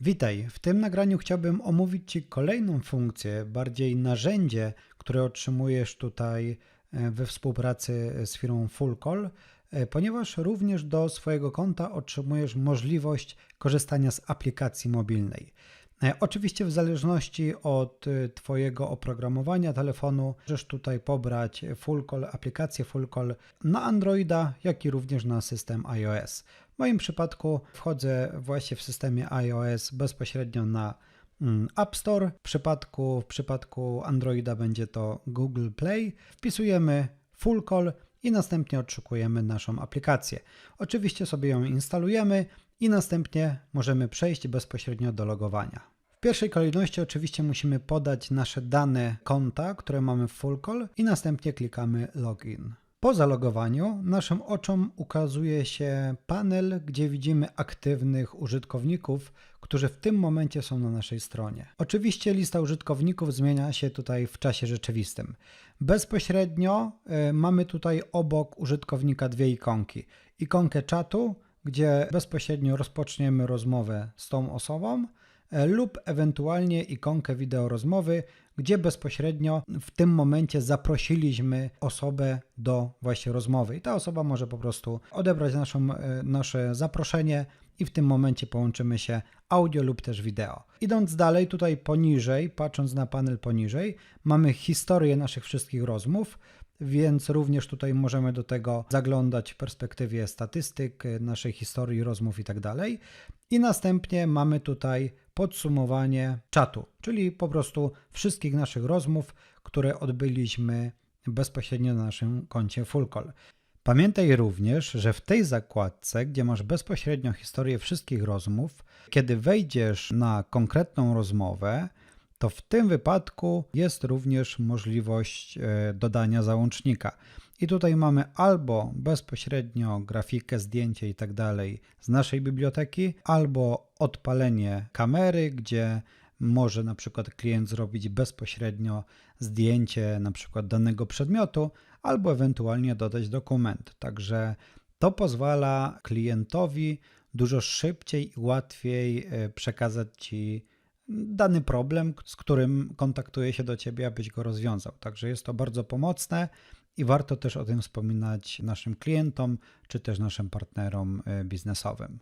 Witaj. W tym nagraniu chciałbym omówić Ci kolejną funkcję, bardziej narzędzie, które otrzymujesz tutaj e, we współpracy z firmą Fullcall, e, ponieważ również do swojego konta otrzymujesz możliwość korzystania z aplikacji mobilnej. E, Oczywiście w zależności od e, Twojego oprogramowania telefonu możesz tutaj pobrać Fullcall, aplikację Fullcall na Androida, jak i również na system iOS. W moim przypadku wchodzę właśnie w systemie iOS bezpośrednio na mm, App Store. W przypadku, w przypadku Androida będzie to Google Play. Wpisujemy Fullcall i następnie odszukujemy naszą aplikację. Oczywiście sobie ją instalujemy i następnie możemy przejść bezpośrednio do logowania. W pierwszej kolejności oczywiście musimy podać nasze dane konta, które mamy w Fullcall i następnie klikamy Login. Po zalogowaniu naszym oczom ukazuje się panel, gdzie widzimy aktywnych użytkowników, którzy w tym momencie są na naszej stronie. Oczywiście lista użytkowników zmienia się tutaj w czasie rzeczywistym. Bezpośrednio y, mamy tutaj obok użytkownika dwie ikonki. Ikonkę czatu, gdzie bezpośrednio rozpoczniemy rozmowę z tą osobą, e, lub ewentualnie ikonkę wideo rozmowy, gdzie bezpośrednio w tym momencie zaprosiliśmy osobę do właśnie rozmowy. I ta osoba może po prostu odebrać naszą, e, nasze zaproszenie i w tym momencie połączymy się audio lub też wideo. Idąc dalej, tutaj poniżej, patrząc na panel poniżej, mamy historię naszych wszystkich rozmów, więc również tutaj możemy do tego zaglądać w perspektywie statystyk, naszej historii rozmów i tak. I następnie mamy tutaj podsumowanie czatu, czyli po prostu wszystkich naszych rozmów, które odbyliśmy bezpośrednio na naszym koncie Fullcall. Pamiętaj również, że w tej zakładce, gdzie masz bezpośrednio historię wszystkich rozmów, kiedy wejdziesz na konkretną rozmowę, to w tym wypadku jest również możliwość e, dodania załącznika. I tutaj mamy albo bezpośrednio grafikę, zdjęcie i tak dalej z naszej biblioteki, albo odpalenie kamery, gdzie może na przykład klient zrobić bezpośrednio zdjęcie na przykład danego przedmiotu, albo ewentualnie dodać dokument. Także to pozwala klientowi dużo szybciej i łatwiej e, przekazać Ci dany problem, z którym kontaktuje się do Ciebie, abyś go rozwiązał. Także jest to bardzo pomocne i warto też o tym wspominać naszym klientom czy też naszym partnerom e, biznesowym.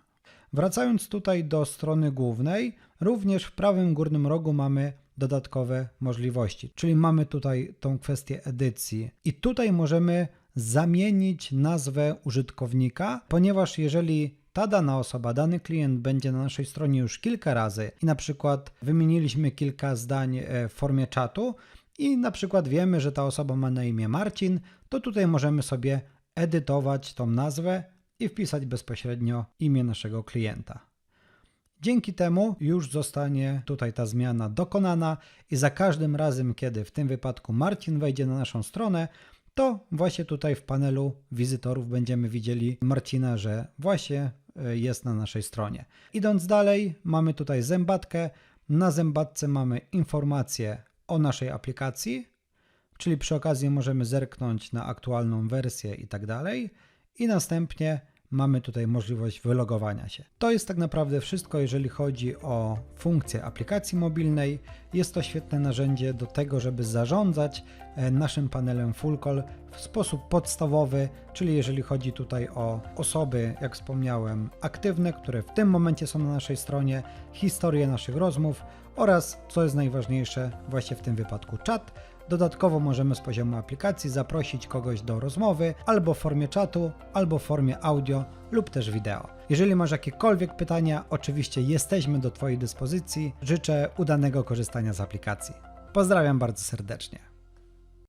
Wracając tutaj do strony głównej, również w prawym górnym rogu mamy dodatkowe możliwości, czyli mamy tutaj tą kwestię edycji. I tutaj możemy zamienić nazwę użytkownika, ponieważ jeżeli ta dana osoba, dany klient będzie na naszej stronie już kilka razy i na przykład wymieniliśmy kilka zdań e, w formie czatu i na przykład wiemy, że ta osoba ma na imię Marcin, to tutaj możemy sobie edytować tą nazwę i wpisać bezpośrednio imię naszego klienta. Dzięki temu już zostanie tutaj ta zmiana dokonana i za każdym razem, kiedy w tym wypadku Marcin wejdzie na naszą stronę, to właśnie tutaj w panelu wizytorów będziemy widzieli Marcina, że właśnie e, jest na naszej stronie. Idąc dalej, mamy tutaj zębatkę. Na zębatce mamy informacje o naszej aplikacji, czyli przy okazji możemy zerknąć na aktualną wersję i tak dalej. I następnie mamy tutaj możliwość wylogowania się. To jest tak naprawdę wszystko, jeżeli chodzi o funkcję aplikacji mobilnej. Jest to świetne narzędzie do tego, żeby zarządzać e, naszym panelem Fullcall w sposób podstawowy, czyli jeżeli chodzi tutaj o osoby, jak wspomniałem, aktywne, które w tym momencie są na naszej stronie, historię naszych rozmów oraz, co jest najważniejsze, właśnie w tym wypadku czat, Dodatkowo możemy z poziomu aplikacji zaprosić kogoś do rozmowy albo w formie czatu, albo w formie audio lub też wideo. Jeżeli masz jakiekolwiek pytania, oczywiście jesteśmy do Twojej dyspozycji. Życzę udanego korzystania z aplikacji. Pozdrawiam bardzo serdecznie.